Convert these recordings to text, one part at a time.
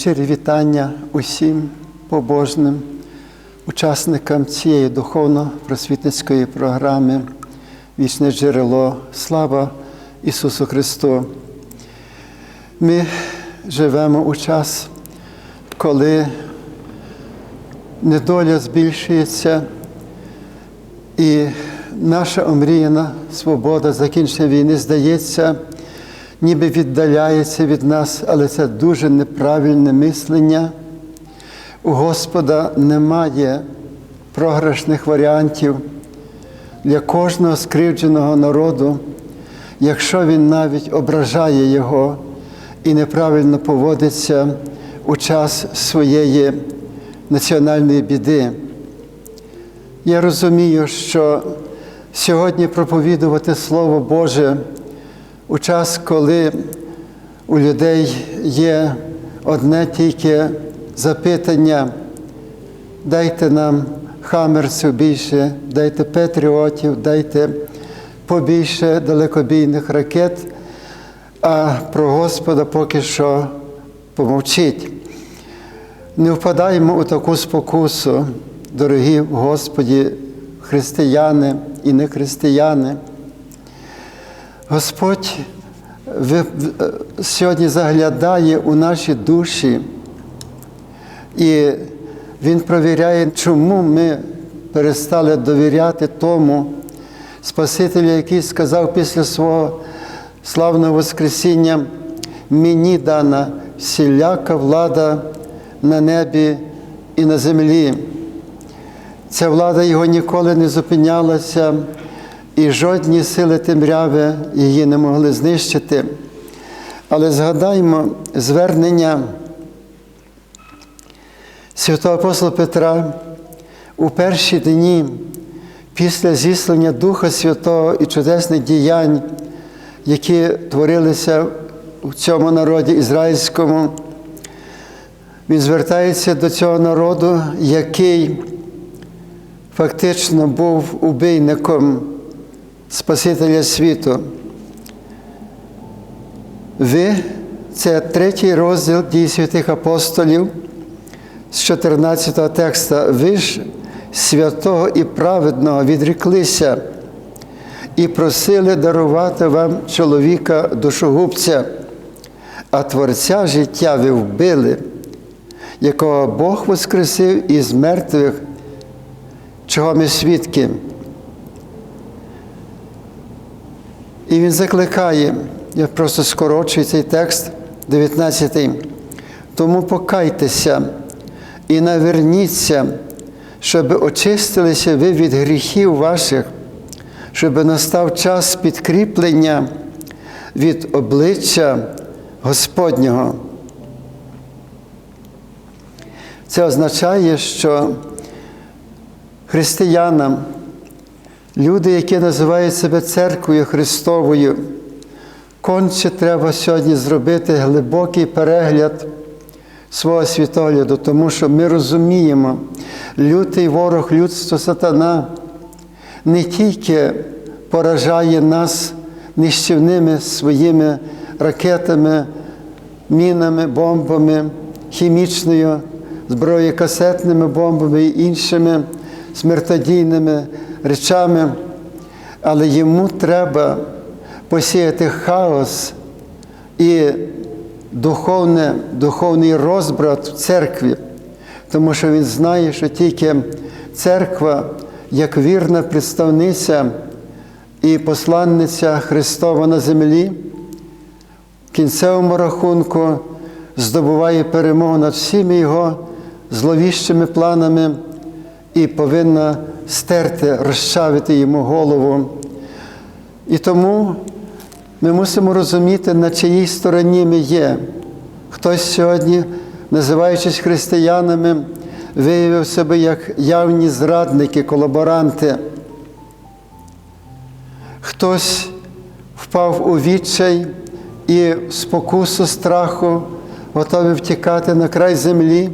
Щирі вітання усім побожним учасникам цієї духовно-просвітницької програми Вічне джерело. Слава Ісусу Христу. Ми живемо у час, коли недоля збільшується і наша омріяна свобода закінчення війни здається, ніби віддаляється від нас, але це дуже неправильне мислення. У Господа немає програшних варіантів для кожного скривдженого народу, якщо він навіть ображає його і неправильно поводиться у час своєї національної біди. Я розумію, що сьогодні проповідувати Слово Боже у час, коли у людей є одне тільки запитання, дайте нам хамерсів більше, дайте патріотів, дайте побільше далекобійних ракет, а про Господа поки що помовчіть. Не впадаємо у таку спокусу, дорогі Господі, християни і не християни. Господь сьогодні заглядає у наші душі, і Він провіряє, чому ми перестали довіряти тому Спасителю, який сказав після свого славного Воскресіння, мені дана всіляка влада на небі і на землі. Ця влада його ніколи не зупинялася, і жодні сили темряви її не могли знищити. Але згадаймо звернення святого апостола Петра у перші дні після зіслання Духа Святого і чудесних діянь, які творилися в цьому народі ізраїльському. Він звертається до цього народу, який фактично був убийником Спасителя світу. Ви, це третій розділ дій святих апостолів з 14 текста. Ви ж святого і праведного відріклися і просили дарувати вам чоловіка душогубця, а Творця життя ви вбили, якого Бог воскресив із мертвих, чого ми свідки. І він закликає, я просто скорочую цей текст, 19. Тому покайтеся і наверніться, щоб очистилися ви від гріхів ваших, щоб настав час підкріплення від обличчя Господнього. Це означає, що християнам, люди, які називають себе церквою Христовою, конче треба сьогодні зробити глибокий перегляд свого світогляду, тому що ми розуміємо, лютий ворог людства сатана не тільки поражає нас нищівними своїми ракетами, мінами, бомбами, хімічною зброєю, касетними бомбами і іншими смертодійними речами, але йому треба посіяти хаос і духовне, духовний розбрат в церкві, тому що він знає, що тільки церква, як вірна представниця і посланниця Христова на землі, в кінцевому рахунку здобуває перемогу над всіми його зловіщими планами і повинна стерти, розчавити йому голову. І тому ми мусимо розуміти, на чиїй стороні ми є. Хтось сьогодні, називаючись християнами, виявив себе як явні зрадники, колаборанти. Хтось впав у відчай і спокусу страху, готовий втікати на край землі,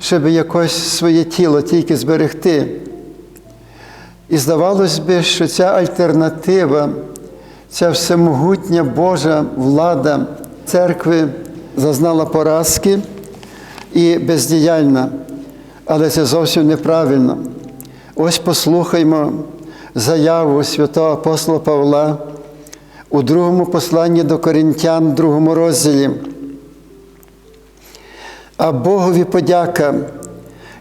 щоб якось своє тіло тільки зберегти. І здавалось би, що ця альтернатива, ця всемогутня Божа влада церкви зазнала поразки, і бездіяльна, але це зовсім неправильно. Ось послухаймо заяву святого апостола Павла у другому посланні до Коринтян, другому розділі. А Богові подяка,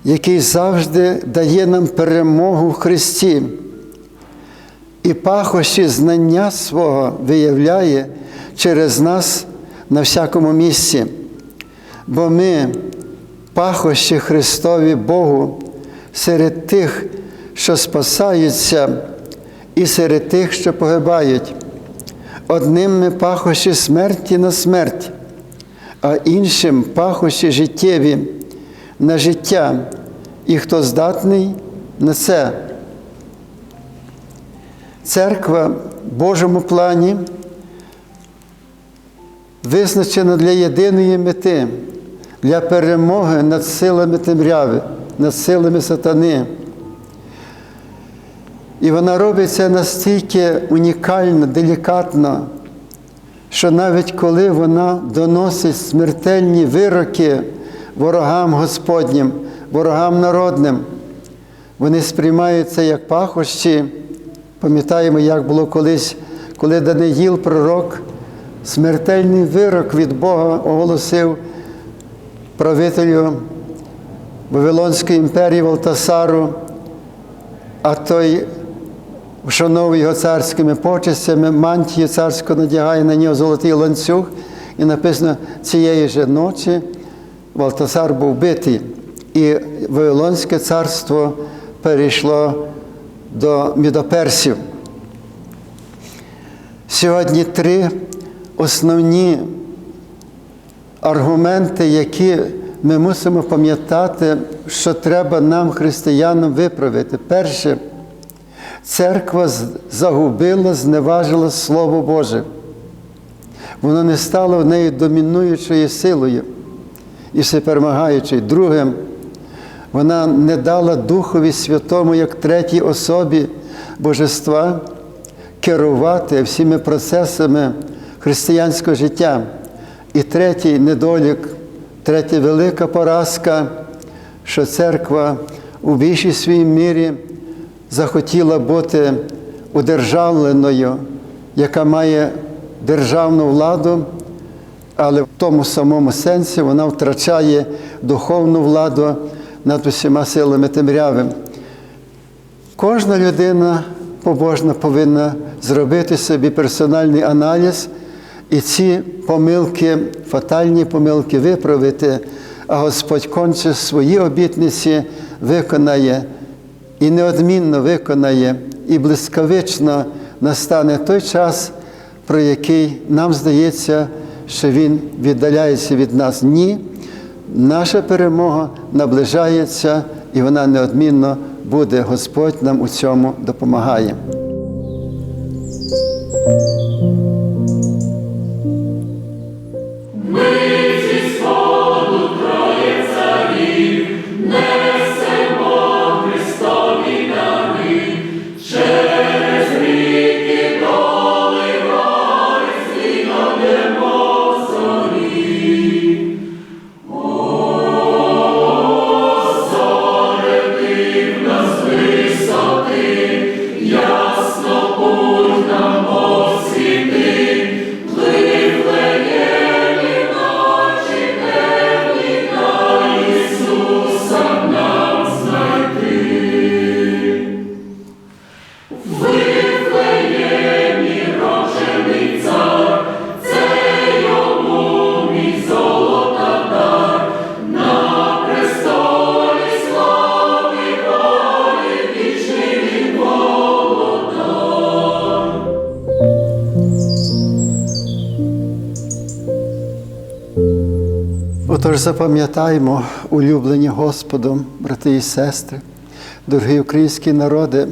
який завжди дає нам перемогу в Христі і пахощі знання свого виявляє через нас на всякому місці. Бо ми, пахощі Христові Богу, серед тих, що спасаються, і серед тих, що погибають. Одним ми пахощі смерті на смерть, а іншим пахощі життєві на життя, і хто здатний на це. Церква в Божому плані визначена для єдиної мети, для перемоги над силами темряви, над силами сатани. І вона робить це настільки унікально, делікатно, що навіть коли вона доносить смертельні вироки ворогам Господнім, ворогам народним, вони сприймаються як пахощі. Пам'ятаємо, як було колись, коли Даниїл, пророк, смертельний вирок від Бога оголосив правителю Вавилонської імперії Валтасару, а той вшановує його царськими почестями, мантію царську надягає на нього золотий ланцюг, і написано цієї ж ночі Валтасар був битий, і Вавилонське царство перейшло до мідоперсів. Сьогодні три основні аргументи, які ми мусимо пам'ятати, що треба нам, християнам, виправити. Перше, церква загубила, зневажила Слово Боже. Воно не стало в неї домінуючою силою і всеперемагаючою. Друге, вона не дала Духові Святому як третій особі Божества керувати всіми процесами християнського життя. І третій недолік, третя велика поразка, що церква у більшій своїй мірі захотіла бути удержавленою, яка має державну владу, але в тому самому сенсі вона втрачає духовну владу над усіма силами темряви. Кожна людина побожна повинна зробити собі персональний аналіз і ці помилки, фатальні помилки виправити, а Господь конче свої обітниці виконає і неодмінно виконає, і блискавично настане той час, про який нам здається, що Він віддаляється від нас. Ні. Наша перемога наближається і вона неодмінно буде. Господь нам у цьому допомагає. Запам'ятаймо, улюблені Господом, брати і сестри, дорогі українські народи,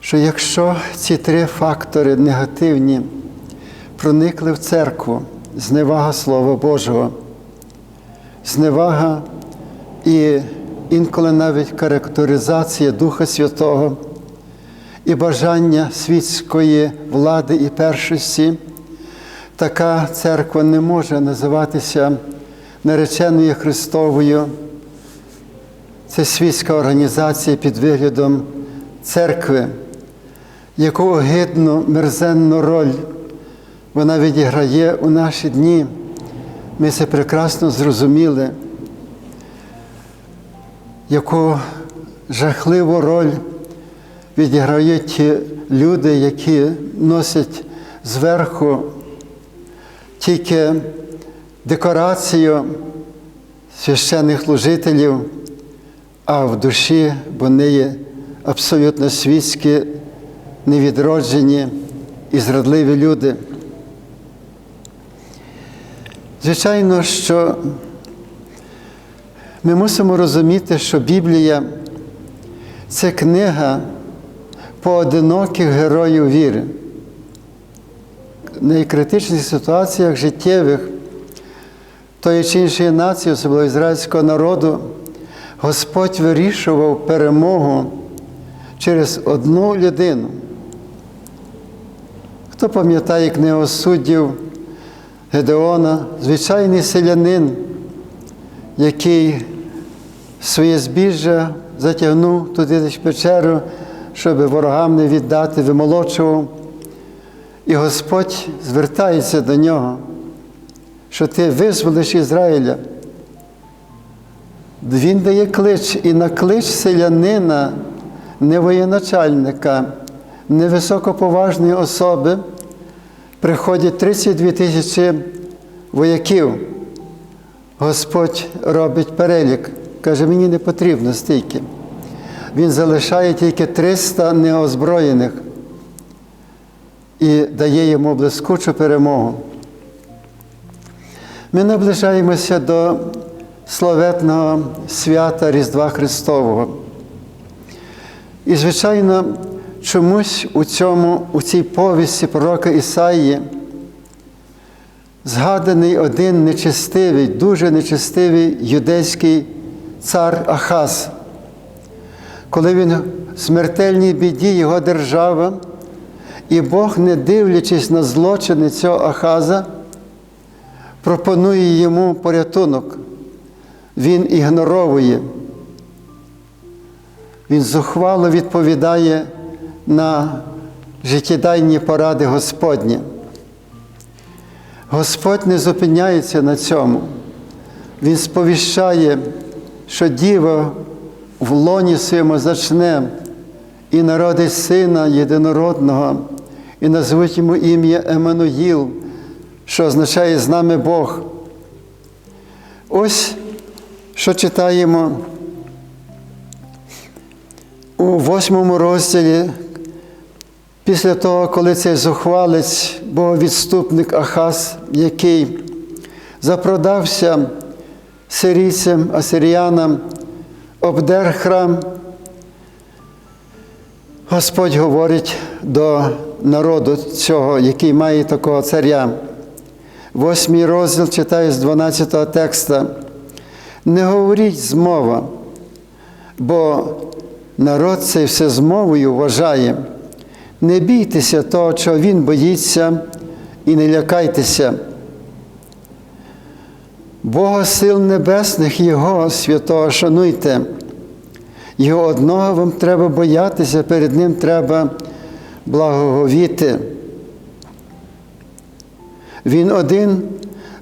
що якщо ці три фактори негативні проникли в церкву, зневага Слова Божого, зневага і інколи навіть характеризація Духа Святого і бажання світської влади і першості, така церква не може називатися нареченою Христовою. Це світська організація під виглядом церкви, яку огидну, мерзенну роль вона відіграє у наші дні. Ми це прекрасно зрозуміли, яку жахливу роль відіграють ті люди, які носять зверху тільки декорацію священних служителів, а в душі вони є абсолютно світські, невідроджені і зрадливі люди. Звичайно, що ми мусимо розуміти, що Біблія це книга поодиноких героїв віри. В найкритичних ситуаціях життєвих тої чи іншої нації, особливо ізраїльського народу, Господь вирішував перемогу через одну людину. Хто пам'ятає книгу суддів Гедеона, звичайний селянин, який своє збіжжя затягнув туди в печеру, щоб ворогам не віддати, вимолочував. І Господь звертається до нього, що ти визволиш Ізраїля. Він дає клич і на клич селянина, не воєначальника, не високоповажної особи приходять 32 тисячі вояків. Господь робить перелік. Каже, мені не потрібно стільки. Він залишає тільки 300 неозброєних і дає йому блискучу перемогу. Ми наближаємося до славетного свята Різдва Христового. І, звичайно, чомусь у цьому, у цій повісті пророка Ісаї згаданий один нечестивий, дуже нечестивий юдейський цар Ахаз. Коли він в смертельній біді його держава, і Бог, не дивлячись на злочини цього Ахаза, пропонує йому порятунок. Він ігноровує. Він зухвало відповідає на життєдайні поради Господні. Господь не зупиняється на цьому. Він сповіщає, що діва в лоні своєму зачне і народить сина єдинородного, і назвуть йому ім'я Еммануїл, що означає з нами Бог. Ось що читаємо у восьмому розділі, після того, коли цей зухвалець, боговідступник Ахаз, який запродався сирійцям, асиріянам, обдер храм, Господь говорить до народу цього, який має такого царя. Восьмий розділ читаю з 12 текста. Не говоріть змова, бо народ цей все змовою вважає. Не бійтеся того, чого він боїться, і не лякайтеся. Бога сил небесних, Його святого шануйте. Його одного вам треба боятися, перед Ним треба благоговіти. Він один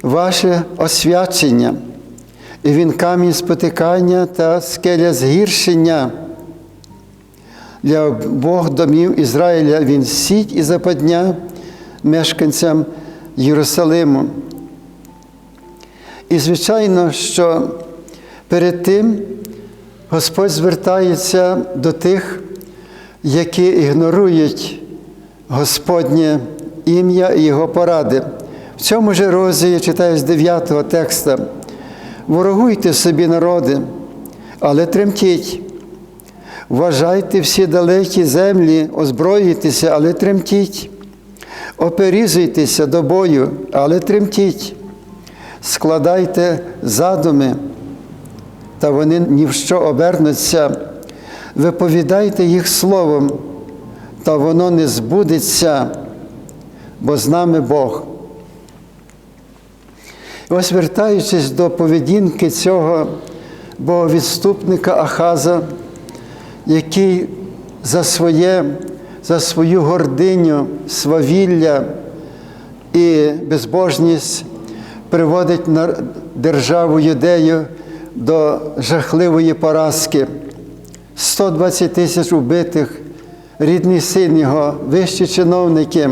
ваше освячення, і він камінь спотикання та скеля згіршення. Для Бог домів Ізраїля він сіть і западня мешканцям Єрусалиму. І, звичайно, що перед тим Господь звертається до тих, які ігнорують Господнє ім'я і Його поради. В цьому ж розділі я читаю з 9 текста. Ворогуйте собі, народи, але тремтіть. Вважайте всі далекі землі, озброюйтеся, але тремтіть. Оперізуйтеся до бою, але тремтіть. Складайте задуми, та вони ні в що обернуться. Виповідайте їх словом, та воно не збудеться, бо з нами Бог. Ось вертаючись до поведінки цього боговідступника Ахаза, який за своє, за свою гординю, свавілля і безбожність приводить на державу юдею до жахливої поразки. 120 тисяч убитих, рідний син його, вищі чиновники,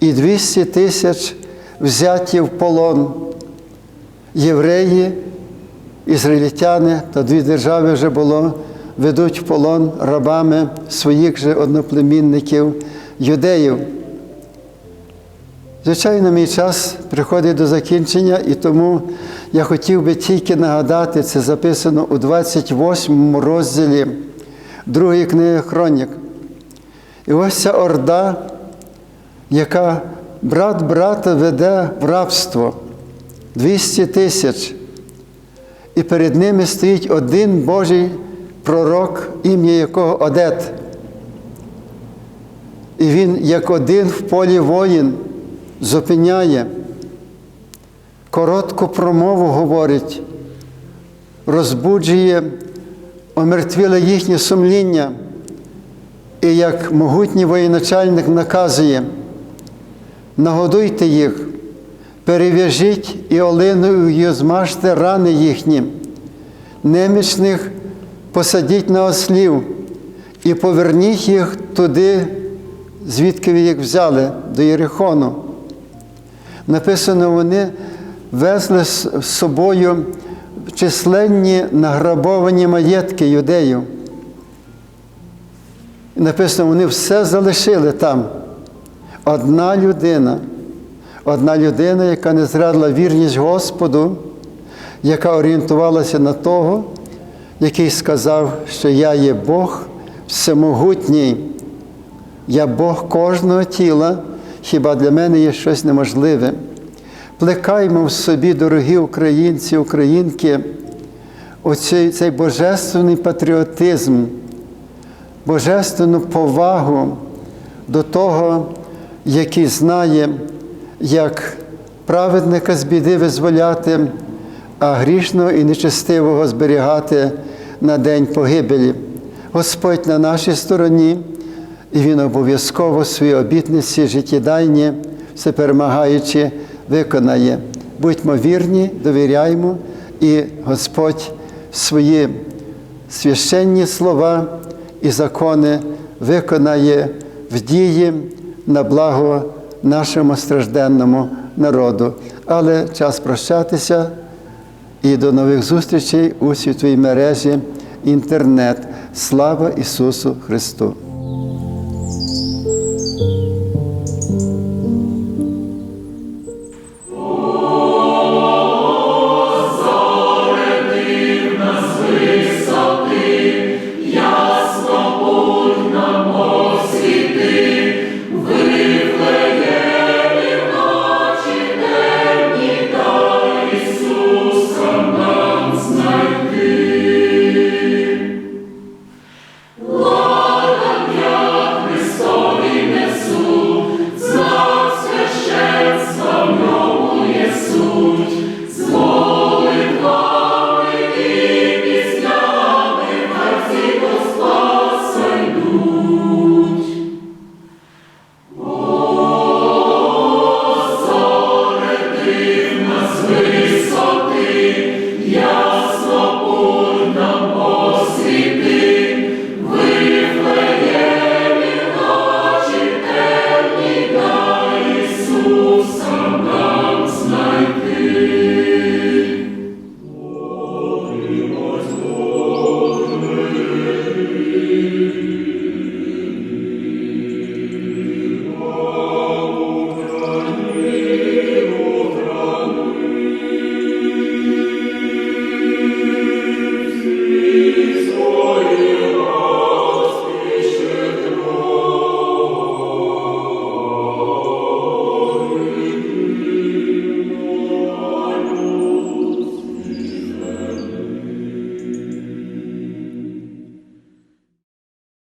і 200 тисяч взяті в полон. Євреї, ізраїльтяни, то дві держави вже було, ведуть в полон рабами своїх же одноплемінників, юдеїв. Звичайно, мій час приходить до закінчення, і тому я хотів би тільки нагадати, це записано у 28 розділі другої книги Хронік. І ось ця орда, яка брат брата веде в рабство 200 тисяч. І перед ними стоїть один Божий пророк, ім'я якого Одет. І він, як один в полі воїн, зупиняє, коротку промову говорить, розбуджує, омертвіле їхнє сумління, і як могутній воєначальник наказує, нагодуйте їх, перев'яжіть і олиною змажте рани їхні, немічних посадіть на ослів і поверніть їх туди, звідки ви їх взяли, до Єрихону. Написано, вони везли з собою численні награбовані маєтки юдеїв. Написано, вони все залишили там. Одна людина, одна людина, яка не зрадила вірність Господу, яка орієнтувалася на того, який сказав, що я є Бог всемогутній, я Бог кожного тіла, хіба для мене є щось неможливе. Плекаймо в собі, дорогі українці, українки, оцей цей божественний патріотизм, божественну повагу до того, який знає, як праведника з біди визволяти, а грішного і нечестивого зберігати на день погибелі. Господь на нашій стороні, і Він обов'язково свої обітниці життєдайні, все перемагаючи, виконає. Будьмо вірні, довіряймо, і Господь свої священні слова і закони виконає в дії на благо нашому стражденному народу. Але час прощатися і до нових зустрічей у світовій мережі інтернет. Слава Ісусу Христу!